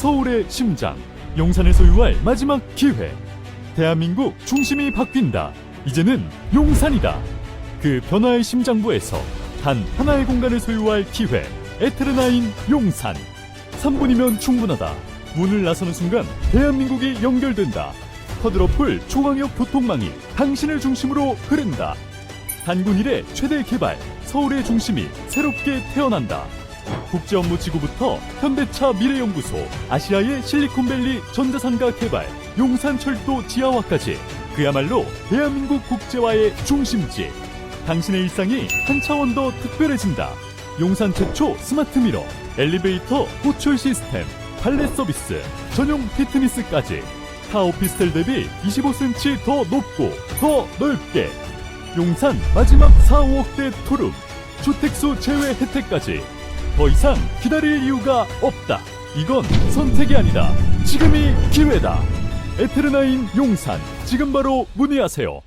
서울의 심장. 용산을 소유할 마지막 기회. 대한민국 중심이 바뀐다. 이제는 용산이다. 그 변화의 심장부에서 단 하나의 공간을 소유할 기회. 에테르나인 용산. 3분이면 충분하다. 문을 나서는 순간 대한민국이 연결된다. 쿼드러플 중앙역 교통망이 당신을 중심으로 흐른다. 단군 일의 최대 개발. 서울의 중심이 새롭게 태어난다 국제 업무 지구부터 현대차 미래연구소 아시아의 실리콘밸리 전자상가 개발 용산철도 지하화까지 그야말로 대한민국 국제화의 중심지. 당신의 일상이 한 차원 더 특별해진다. 용산 최초 스마트 미러 엘리베이터 호출 시스템 발레 서비스 전용 피트니스까지. 타 오피스텔 대비 25cm 더 높고 더 넓게. 용산 마지막 4, 5억대 투룸 주택수 제외 혜택까지 더 이상 기다릴 이유가 없다. 이건 선택이 아니다. 지금이 기회다. 에테르나인 용산. 지금 바로 문의하세요